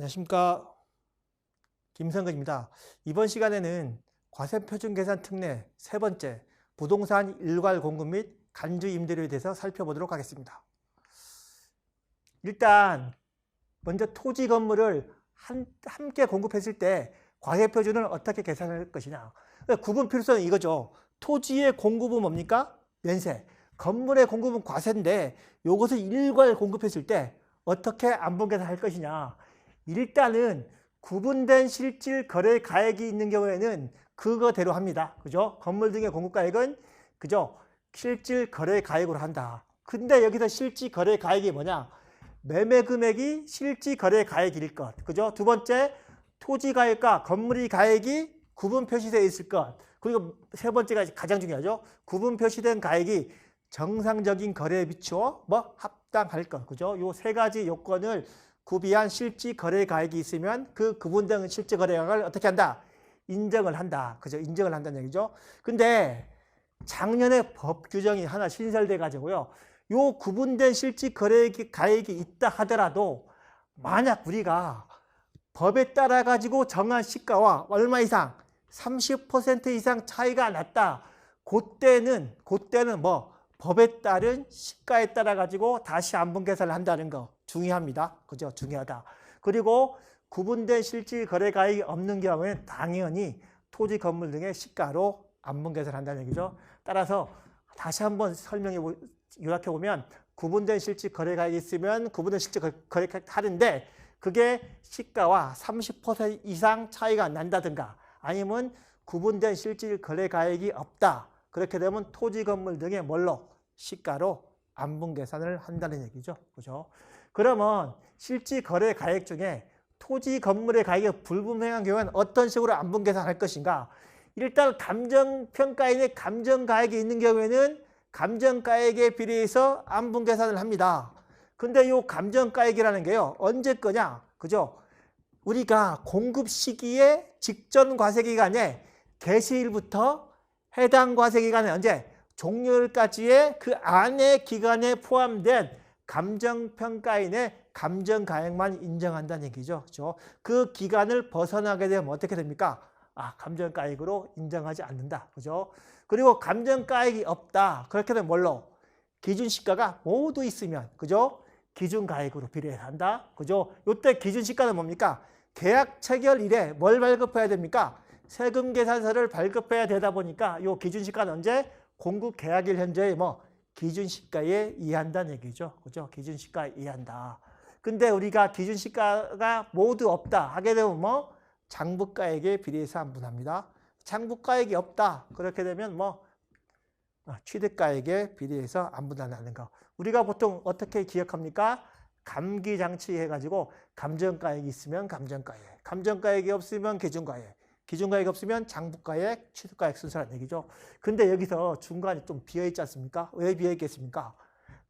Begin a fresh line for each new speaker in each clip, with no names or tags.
안녕하십니까. 김성근입니다. 이번 시간에는 과세표준계산 특례 세 번째 부동산 일괄 공급 및 간주 임대료에 대해서 살펴보도록 하겠습니다. 일단 먼저 토지 건물을 한, 함께 공급했을 때 과세표준을 어떻게 계산할 것이냐. 구분 필수는 이거죠. 토지의 공급은 뭡니까? 면세. 건물의 공급은 과세인데 이것을 일괄 공급했을 때 어떻게 안분 계산할 것이냐. 일단은 구분된 실질 거래 가액이 있는 경우에는 그거대로 합니다. 그죠? 건물 등의 공급 가액은 그죠? 실질 거래 가액으로 한다. 근데 여기서 실질 거래 가액이 뭐냐? 매매 금액이 실질 거래 가액일 것. 그죠? 두 번째, 토지 가액과 건물이 가액이 구분 표시되어 있을 것. 그리고 세 번째가 가장 중요하죠. 구분 표시된 가액이 정상적인 거래에 비추어 뭐 합당할 것. 그죠? 요 세 가지 요건을 구비한 실질 거래 가액이 있으면 그 구분된 실질 거래 가액을 어떻게 한다? 인정을 한다. 그죠? 인정을 한다는 얘기죠. 근데 작년에 법 규정이 하나 신설돼 가지고요. 요 구분된 실질 거래 가액이 있다 하더라도 만약 우리가 법에 따라 가지고 정한 시가와 얼마 이상 30% 이상 차이가 났다. 그때는 그때는 뭐 법에 따른 시가에 따라 가지고 다시 안분 계산을 한다는 거 중요합니다. 그죠? 중요하다. 그리고 구분된 실질 거래 가액이 없는 경우에는 당연히 토지 건물 등의 시가로 안분 계산을 한다는 얘기죠. 따라서 다시 한번 설명해 보, 요약해 보면 구분된 실질 거래 가액이 있으면 구분된 실질 거래 가액 하는데 그게 시가와 30% 이상 차이가 난다든가 아니면 구분된 실질 거래 가액이 없다. 그렇게 되면 토지 건물 등의 뭘로 시가로 안분 계산을 한다는 얘기죠. 그죠? 그러면 실질 거래 가액 중에 토지 건물의 가격이 불분명한 경우에는 어떤 식으로 안분 계산할 것인가? 일단 감정평가인의 감정가액이 있는 경우에는 감정가액에 비례해서 안분 계산을 합니다. 근데 이 감정가액이라는 게요. 언제 거냐? 그죠? 우리가 공급 시기에 직전 과세 기간에 개시일부터 해당 과세 기간에 언제? 종료일까지의 그 안에 기간에 포함된 감정평가인의 감정가액만 인정한다는 얘기죠. 그렇죠? 그 기간을 벗어나게 되면 어떻게 됩니까? 아, 감정가액으로 인정하지 않는다. 그죠? 그리고 감정가액이 없다. 그렇게 되면 뭘로? 기준시가가 모두 있으면, 그죠? 기준가액으로 비례한다. 그죠? 요때 기준시가는 뭡니까? 계약 체결일에 뭘 발급해야 됩니까? 세금 계산서를 발급해야 되다 보니까 요 기준시가는 언제? 공급 계약일 현재의 뭐 기준 시가에 이해한다는 얘기죠. 그죠? 기준 시가에 이해한다. 근데 우리가 기준 시가가 모두 없다 하게 되면 뭐 장부가액에 비례해서 안분합니다. 장부가액이 없다. 그렇게 되면 뭐 아, 취득가액에 비례해서 안분한다는 거. 우리가 보통 어떻게 기억합니까? 감기장치 해가지고 감정가액이 있으면 감정가액, 감정가액이 없으면 기준가액, 기준가액이 없으면 장부가액, 취득가액 순서라는 얘기죠. 근데 여기서 중간에 좀 비어있지 않습니까? 왜 비어있겠습니까?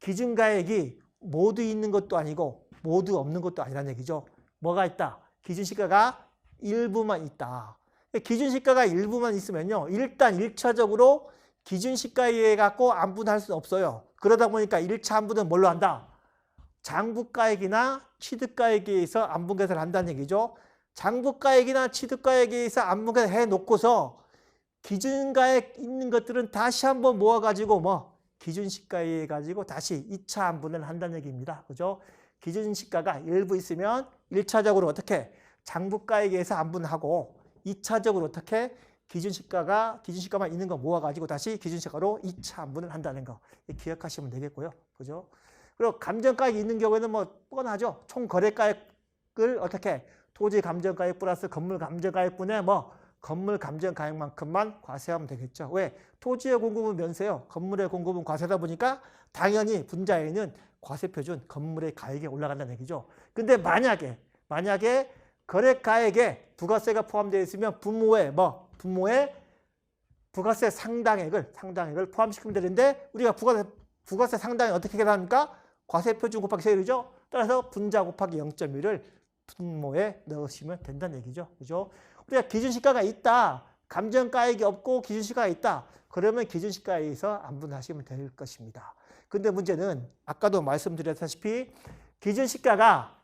기준가액이 모두 있는 것도 아니고 모두 없는 것도 아니라는 얘기죠. 뭐가 있다? 기준시가가 일부만 있다. 기준시가가 일부만 있으면요. 일단 1차적으로 기준시가에 의해 갖고 안분할 수 없어요. 그러다 보니까 1차 안분은 뭘로 한다? 장부가액이나 취득가액에 의해서 안분 계산을 한다는 얘기죠. 장부가액이나 취득가액에 의해서 안분계산 해놓고서 기준가액 있는 것들은 다시 한번 모아가지고 뭐 기준시가에 가지고 다시 2차 안분을 한다는 얘기입니다. 그죠? 기준시가가 일부 있으면 1차적으로 어떻게 장부가액에 의해서 안분하고 2차적으로 어떻게 기준시가가 기준시가만 있는 거 모아가지고 다시 기준시가로 2차 안분을 한다는 거 기억하시면 되겠고요. 그죠? 그리고 감정가액이 있는 경우에는 뭐 뻔하죠. 총 거래가액을 어떻게 토지 감정가액 플러스 건물 감정가액분에 뭐 건물 감정가액만큼만 과세하면 되겠죠. 왜? 토지의 공급은 면세요. 건물의 공급은 과세다 보니까 당연히 분자에는 과세표준 건물의 가액이 올라간다는 얘기죠. 근데 만약에 만약에 거래가액에 부가세가 포함되어 있으면 분모에 뭐 분모에 부가세 상당액을 상당액을 포함시키면 되는데 우리가 부가세 부가세 상당액 어떻게 계산합니까? 과세표준 곱하기 세율이죠. 따라서 분자 곱하기 0.1을 분모에 넣으시면 된다는 얘기죠. 그죠? 우리가 기준시가가 있다. 감정가액이 없고 기준시가가 있다. 그러면 기준시가에 의해서 안분하시면 될 것입니다. 근데 문제는 아까도 말씀드렸다시피 기준시가가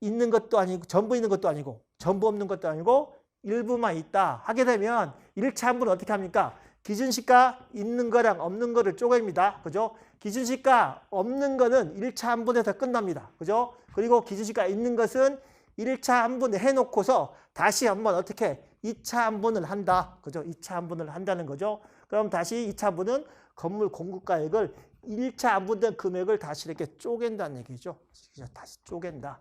있는 것도 아니고 전부 있는 것도 아니고 전부 없는 것도 아니고 일부만 있다 하게 되면 1차 함부는 어떻게 합니까? 기준시가 있는 거랑 없는 거를 쪼갭니다. 그죠? 기준시가 없는 거는 1차 함분에서 끝납니다. 그죠? 그리고 기준시가 있는 것은 1차 함분을 해놓고서 다시 한번 어떻게 2차 함분을 한다. 그죠? 2차 함분을 한다는 거죠. 그럼 다시 2차 함분은 건물 공급가액을 1차 함분된 금액을 다시 이렇게 쪼갠다는 얘기죠. 다시 쪼갠다.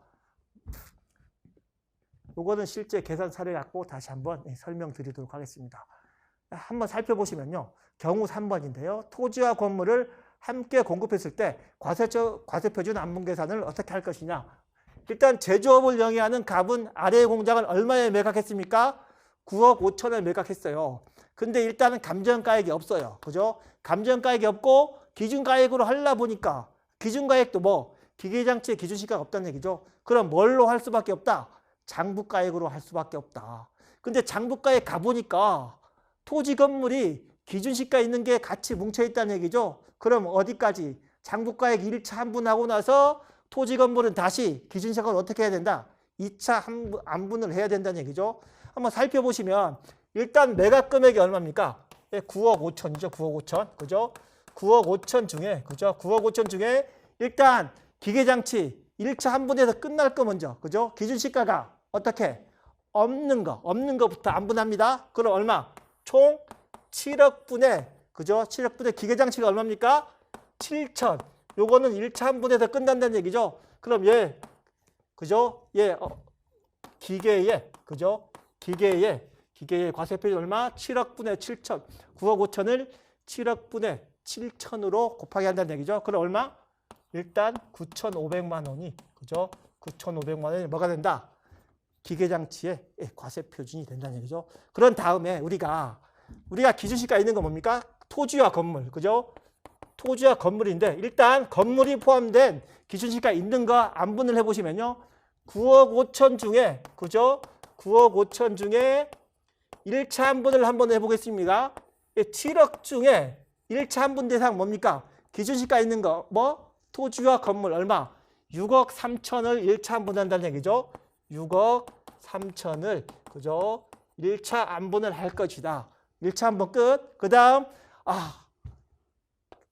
요거는 실제 계산 사례 갖고 다시 한번 예, 설명드리도록 하겠습니다. 한번 살펴보시면요. 경우 3번인데요. 토지와 건물을 함께 공급했을 때 과세표, 과세표준 안분 계산을 어떻게 할 것이냐. 일단 제조업을 영위하는 갑은 아래의 공장을 얼마에 매각했습니까? 9억 5천에 매각했어요. 근데 일단은 감정가액이 없어요. 그죠? 감정가액이 없고 기준가액으로 하려 보니까 기준가액도 뭐 기계장치의 기준시가가 없다는 얘기죠. 그럼 뭘로 할 수밖에 없다? 장부가액으로 할 수밖에 없다. 근데 장부가액 가보니까 토지 건물이 기준시가 있는 게 같이 뭉쳐 있다는 얘기죠. 그럼 어디까지? 장부가액 1차 환분하고 나서 토지 건물은 다시 기준시가를 어떻게 해야 된다? 2차 환분, 안분을 해야 된다는 얘기죠. 한번 살펴보시면 일단 매각 금액이 얼마입니까? 예, 9억 5천이죠. 9억 5천. 그죠? 9억 5천 중에 그죠? 9억 5천 중에 일단 기계장치 1차 환분에서 끝날 거 먼저. 그죠? 기준시가가 어떻게? 없는 거. 없는 거부터 안분합니다. 그럼 얼마? 총 7억 분의 그죠? 7억 분의 기계장치가 얼마입니까? 7천. 요거는 1차 한 분에서 끝난다는 얘기죠. 그럼 얘 그죠? 얘 어, 기계에 그죠? 기계에 기계의 과세표준 얼마? 7억 분의 7천. 9억 5천을 7억 분의 7천으로 곱하기 한다는 얘기죠. 그럼 얼마? 일단 9,500만 원이 그죠? 9,500만 원이 뭐가 된다? 기계장치의 예, 과세 표준이 된다는 얘기죠. 그런 다음에 우리가 우리가 기준시가 있는 건 뭡니까? 토지와 건물, 그죠? 토지와 건물인데 일단 건물이 포함된 기준시가 있는 거 안분을 해보시면요. 9억 5천 중에 그죠? 9억 5천 중에 1차 한분을 한번 해보겠습니다. 7억 중에 1차 한분 대상 뭡니까? 기준시가 있는 거 뭐? 토지와 건물 얼마? 6억 3천을 1차 한분한다는 얘기죠. 6억 3천을 그죠? 1차 안분을 할 것이다. 1차 한번 끝. 그 다음 아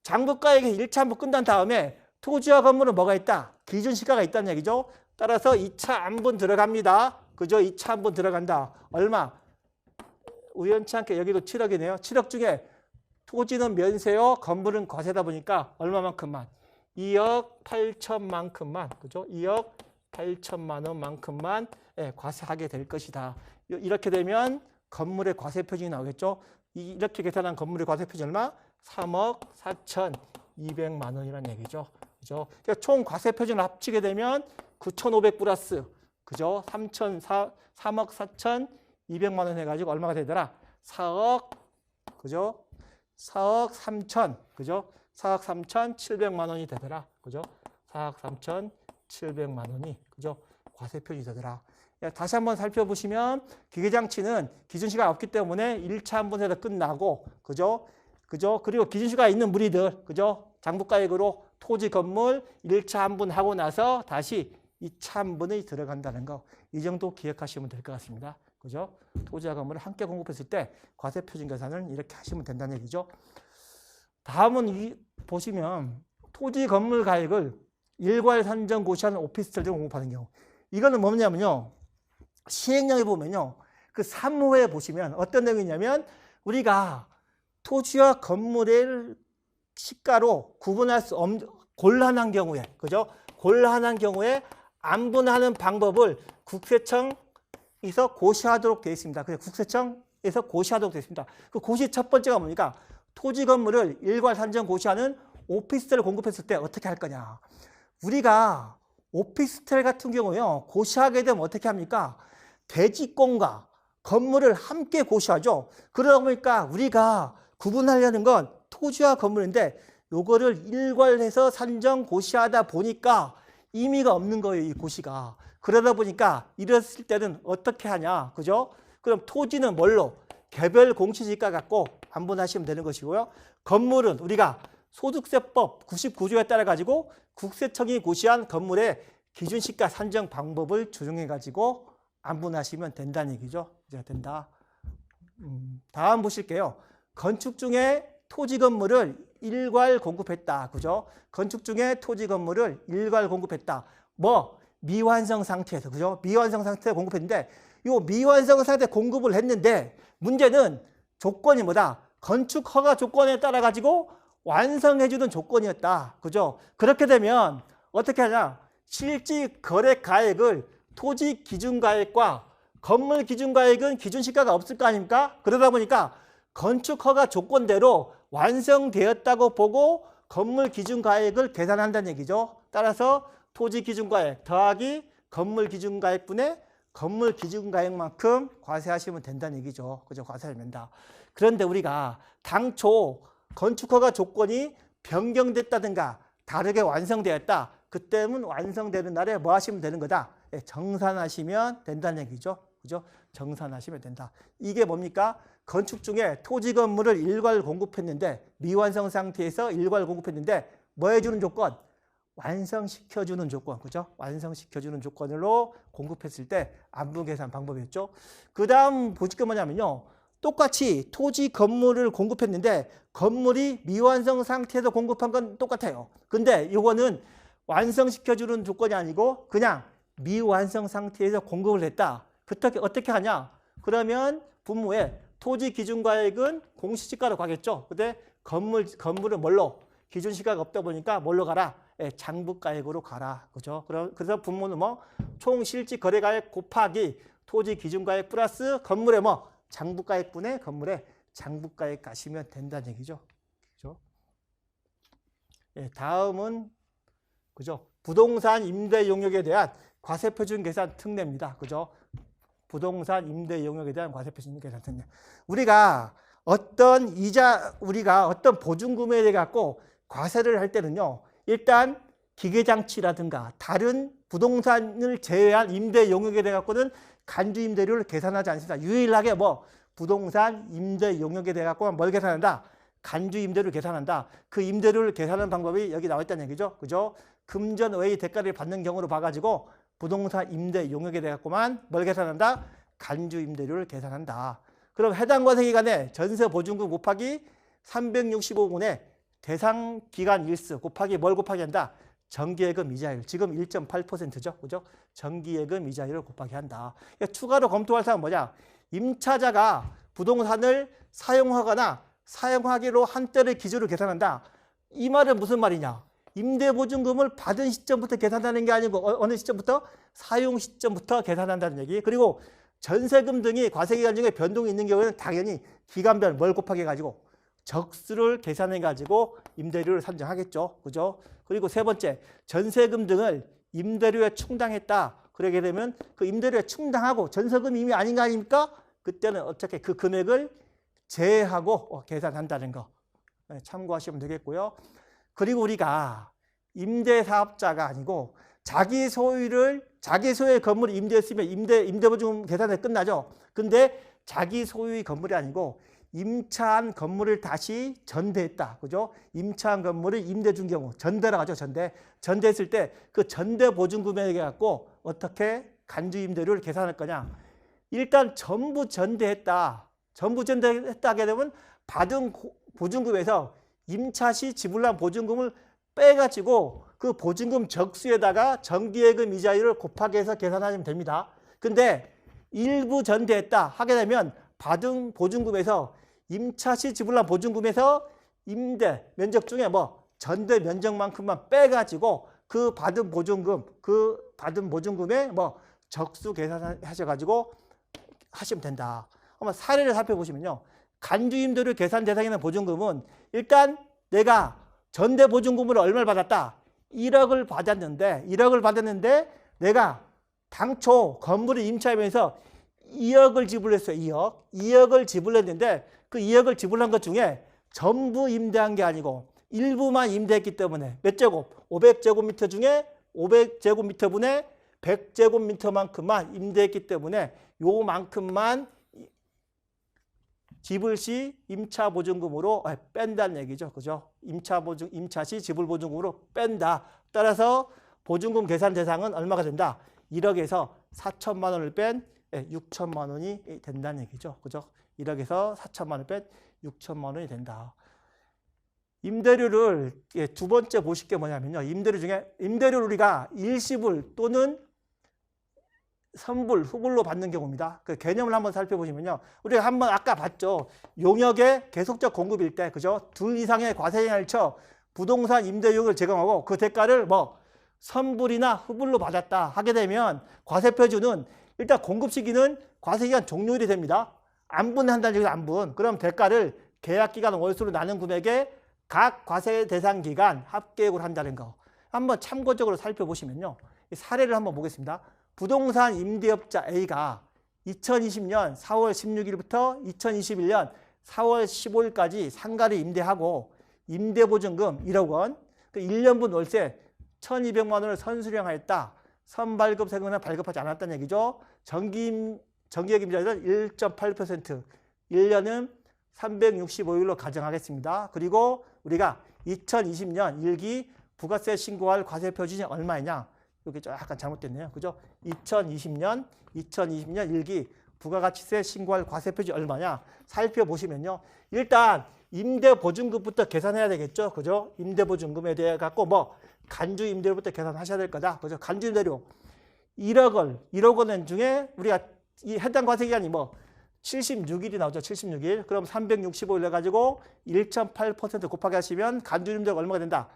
장부가액이 1차 한번 끝난 다음에 토지와 건물은 뭐가 있다? 기준 시가가 있다는 얘기죠. 따라서 2차 안분 들어갑니다. 그죠? 2차 안분 들어간다. 얼마? 우연치 않게 여기도 7억이네요. 7억 중에 토지는 면세요. 건물은 과세다 보니까 얼마만큼만? 2억 8천만큼만. 그죠? 2억 8천만 원만큼만 예, 과세하게 될 것이다. 이렇게 되면 건물의 과세 표준이 나오겠죠. 이- 이렇게 계산한 건물의 과세 표준 얼마? 3억 4천 2백만 원이라는 얘기죠. 그죠? 그러니까 총 과세 표준을 합치게 되면 9,500 플러스 그죠? 3천 3억 4천 2백만 원 해가지고 얼마가 되더라? 4억 그죠? 4억 3천 그죠? 4억 3천 7백만 원이 되더라. 그죠? 4억 3천 700만 원이 그죠? 과세 표준이 되더라. 예, 다시 한번 살펴보시면 기계장치는 기준시가 없기 때문에 1차 한 번에서 끝나고 그죠? 그죠? 그리고 기준시가 있는 무리들 그죠? 장부가액으로 토지 건물 1차 한분 하고 나서 다시 2차 한 분이 들어간다는 거. 이 정도 기억하시면 될 것 같습니다. 그죠? 토지와 건물을 함께 공급했을 때 과세 표준 계산을 이렇게 하시면 된다는 얘기죠. 다음은 이 보시면 토지 건물 가액을 일괄 산정 고시하는 오피스텔 등 공급하는 경우. 이거는 뭐냐면요. 시행령에 보면요. 그 3호에 보시면 어떤 내용이냐면 우리가 토지와 건물의 시가로 구분할 수 없는 곤란한 경우에 그죠? 곤란한 경우에 안분하는 방법을 국세청에서 고시하도록 되어 있습니다. 그래서 국세청에서 고시하도록 되어 있습니다. 그 고시 첫 번째가 뭡니까? 토지 건물을 일괄 산정 고시하는 오피스텔을 공급했을 때 어떻게 할 거냐? 우리가 오피스텔 같은 경우요 고시하게 되면 어떻게 합니까? 대지권과 건물을 함께 고시하죠. 그러다 보니까 우리가 구분하려는 건 토지와 건물인데 요거를 일괄해서 산정 고시하다 보니까 의미가 없는 거예요, 이 고시가. 그러다 보니까 이랬을 때는 어떻게 하냐, 그죠? 그럼 토지는 뭘로? 개별 공시지가 갖고 안분하시면 되는 것이고요. 건물은 우리가 소득세법 99조에 따라 가지고 국세청이 고시한 건물의 기준시가 산정 방법을 조정해 가지고 안분하시면 된다는 얘기죠. 이제 된다. 음, 다음 보실게요. 건축 중에 토지 건물을 일괄 공급했다. 그죠? 건축 중에 토지 건물을 일괄 공급했다. 뭐 미완성 상태에서 그죠? 미완성 상태에 공급했는데 요 미완성 상태 에 공급을 했는데 문제는 조건이 뭐다? 건축 허가 조건에 따라 가지고 완성해 주는 조건이었다. 그죠? 그렇게 되면 어떻게 하냐? 실지 거래 가액을 토지 기준 가액과 건물 기준 가액은 기준 시가가 없을 거 아닙니까? 그러다 보니까 건축 허가 조건대로 완성되었다고 보고 건물 기준 가액을 계산한다는 얘기죠. 따라서 토지 기준 가액 더하기 건물 기준 가액분의 건물 기준 가액만큼 과세하시면 된다는 얘기죠. 그죠? 과세하면 된다. 그런데 우리가 당초 건축 허가 조건이 변경됐다든가 다르게 완성되었다. 그때는 완성되는 날에 뭐 하시면 되는 거다? 예, 정산하시면 된다는 얘기죠. 그죠? 정산하시면 된다. 이게 뭡니까? 건축 중에 토지 건물을 일괄 공급했는데 미완성 상태에서 일괄 공급했는데 뭐 해주는 조건? 완성시켜주는 조건, 그죠? 완성시켜주는 조건으로 공급했을 때 안분 계산 방법이었죠. 그 다음 게 뭐냐면요. 똑같이 토지 건물을 공급했는데 건물이 미완성 상태에서 공급한 건 똑같아요. 근데 이거는 완성시켜주는 조건이 아니고 그냥 미완성 상태에서 공급을 했다. 그렇게 어떻게 하냐? 그러면 분모에 토지 기준 가액은 공시지가로 가겠죠. 근데 건물 건물은 뭘로 기준 시가가 없다 보니까 뭘로 가라? 예, 장부가액으로 가라. 그죠? 그래서 분모는 뭐 총 실지 거래가액 곱하기 토지 기준 가액 플러스 건물의 뭐 장부가액분의 건물의 장부가액 가시면 된다는 얘기죠. 그죠? 예, 다음은 그죠? 부동산 임대 용역에 대한 과세 표준 계산 특례입니다. 그죠? 부동산 임대 용역에 대한 과세 표준 계산 특례. 우리가 어떤 이자 우리가 어떤 보증금에 대해 갖고 과세를 할 때는요. 일단 기계장치라든가 다른 부동산을 제외한 임대 용역에 대해 갖고는 간주 임대료를 계산하지 않습니다. 유일하게 뭐 부동산 임대 용역에 대해 갖고만 뭘 계산한다? 간주 임대료를 계산한다. 그 임대료를 계산하는 방법이 여기 나와 있다는 얘기죠. 그죠? 금전 외의 대가를 받는 경우로 봐가지고 부동산 임대 용역에 대해 갖고만 뭘 계산한다? 간주 임대료를 계산한다. 그럼 해당 과세 기간에 전세 보증금 곱하기 365분의 대상 기간 일수 곱하기 뭘 곱하기 한다? 정기예금 이자율. 지금 1.8%죠. 그죠? 정기예금 이자율을 곱하기 한다. 그러니까 추가로 검토할 사항은 뭐냐? 임차자가 부동산을 사용하거나 사용하기로 한 때를 기준으로 계산한다. 이 말은 무슨 말이냐? 임대보증금을 받은 시점부터 계산하는 게 아니고 어- 어느 시점부터 사용 시점부터 계산한다는 얘기. 그리고 전세금 등이 과세기간 중에 변동이 있는 경우에는 당연히 기간별 뭘 곱하게 가지고 적수를 계산해 가지고 임대료를 산정하겠죠. 그죠? 그리고 세 번째, 전세금 등을 임대료에 충당했다. 그러게 되면 그 임대료에 충당하고 전세금이 이미 아닌 거 아닙니까? 그때는 어떻게 그 금액을 제외하고 어, 계산한다는 거 네, 참고하시면 되겠고요. 그리고 우리가 임대사업자가 아니고 자기 소유를 자기 소유의 건물을 임대했으면 임대 임대보증금 계산에 끝나죠. 근데 자기 소유의 건물이 아니고 임차한 건물을 다시 전대했다. 그죠? 임차한 건물을 임대 준 경우 전대라고 하죠. 전대. 전대했을 때 그 전대 보증 금액에 갖고 어떻게 간주 임대료를 계산할 거냐? 일단 전부 전대했다. 전부 전대했다 하게 되면 받은 고- 보증금에서 임차 시 지불한 보증금을 빼가지고 그 보증금 적수에다가 정기예금 이자율을 곱하기 해서 계산하면 됩니다. 근데 일부 전대했다 하게 되면 받은 보증금에서 임차 시 지불한 보증금에서 임대 면적 중에 뭐 전대 면적만큼만 빼가지고 그 받은 보증금 그 받은 보증금에 뭐 적수 계산하셔가지고 하시면 된다. 한번 사례를 살펴보시면요. 간주임대료 계산 대상이는 보증금은 일단 내가 전대 보증금을 얼마를 받았다? 1억을 받았는데 1억을 받았는데 내가 당초 건물을 임차하면서 2억을 지불했어요. 2억. 2억을 지불했는데 그 2억을 지불한 것 중에 전부 임대한 게 아니고 일부만 임대했기 때문에 몇 제곱? 500제곱미터 중에 500제곱미터분의 100제곱미터만큼만 임대했기 때문에 요만큼만 지불 시 임차 보증금으로 아, 뺀다는 얘기죠. 그죠? 임차 보증 임차 시 지불 보증금으로 뺀다. 따라서 보증금 계산 대상은 얼마가 된다? 1억에서 4천만 원을 뺀 예, 6천만 원이 된다는 얘기죠. 그죠? 1억에서 4천만 원을 뺀 6천만 원이 된다. 임대료를 예, 두 번째 보실 게 뭐냐면요. 임대료 중에 임대료를 우리가 일시불 또는 선불, 후불로 받는 경우입니다. 그 개념을 한번 살펴보시면요. 우리가 한번 아까 봤죠. 용역의 계속적 공급일 때, 그죠? 둘 이상의 과세행위를 쳐 부동산 임대료를 제공하고 그 대가를 뭐 선불이나 후불로 받았다 하게 되면 과세표준은 일단 공급 시기는 과세기간 종료일이 됩니다. 안분한다는 얘기는 안분. 그럼 대가를 계약기간 월수로 나눈 금액에 각 과세 대상 기간 합계액으로 한다는 거. 한번 참고적으로 살펴보시면요. 이 사례를 한번 보겠습니다. 부동산 임대업자 A가 2020년 4월 16일부터 2021년 4월 15일까지 상가를 임대하고 임대보증금 1억 원, 그 1년분 월세 1,200만 원을 선수령하였다. 선발급 세금은 발급하지 않았다는 얘기죠. 정기 정기액 임자율은 1.8%, 1년은 365일로 가정하겠습니다. 그리고 우리가 2020년 1기 부가세 신고할 과세 표준이 얼마이냐? 여기 좀 약간 잘못됐네요. 그죠? 2020년 2020년 1기 부가가치세 신고할 과세 표준이 얼마냐? 살펴보시면요. 일단 임대 보증금부터 계산해야 되겠죠. 그죠? 임대 보증금에 대해 갖고 뭐 간주 임대료부터 계산하셔야 될 거다. 그죠? 간주 임대료 1억을 1억 원 중에 우리가 이 해당 과세 기간이 뭐 76일이 나오죠. 76일. 그럼 365일 해가지고 1.8% 곱하기 하시면 간주 임대료가 얼마가 된다?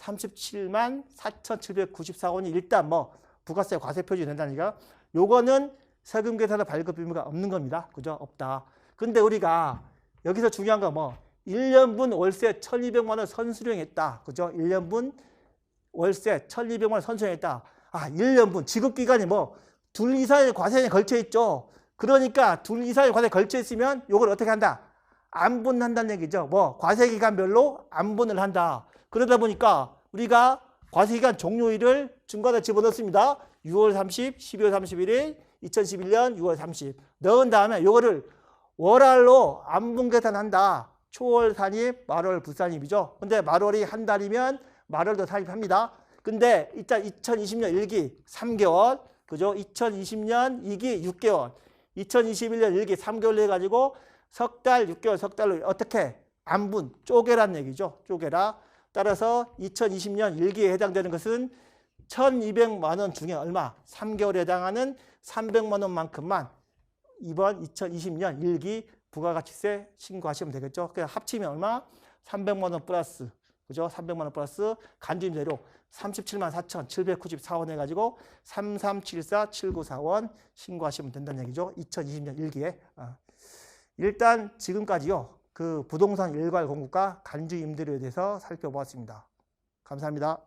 37만 4,794원이 일단 뭐 부가세 과세 표준이 된다니까. 요거는 세금 계산의 발급 의무가 없는 겁니다. 그죠? 없다. 근데 우리가 여기서 중요한 거 뭐 1년분 월세 1,200만 원 선수령했다. 그죠? 1년분 월세 1,200만 원 선수령했다. 아, 1년분 지급 기간이 뭐 둘 이상의 과세에 걸쳐 있죠. 그러니까 둘 이상의 과세에 걸쳐 있으면 요걸 어떻게 한다? 안 분한다는 얘기죠. 뭐 과세 기간별로 안 분을 한다. 그러다 보니까 우리가 과세기간 종료일을 중간에 집어넣습니다. 6월 30, 12월 31일, 2011년 6월 30 넣은 다음에 요거를 월할로 안분 계산한다. 초월 산입, 말월 부산입이죠. 근데 말월이 한 달이면 말월도 산입합니다. 근데 일단 2020년 1기 3개월, 그죠? 2020년 2기 6개월, 2021년 1기 3개월 해가지고 석 달, 6개월, 석 달로 어떻게 안분 쪼개란 얘기죠. 쪼개라. 따라서 2020년 1기에 해당되는 것은 1,200만 원 중에 얼마? 3개월에 해당하는 300만 원만큼만 이번 2020년 1기 부가가치세 신고하시면 되겠죠. 그냥 합치면 얼마? 300만 원 플러스 그죠? 300만 원 플러스 간주임대료 37만 4,794원 해가지고 3374-794원 신고하시면 된다는 얘기죠. 2020년 1기에. 아. 일단 지금까지요. 그 부동산 일괄 공급과 간주 임대료에 대해서 살펴보았습니다. 감사합니다.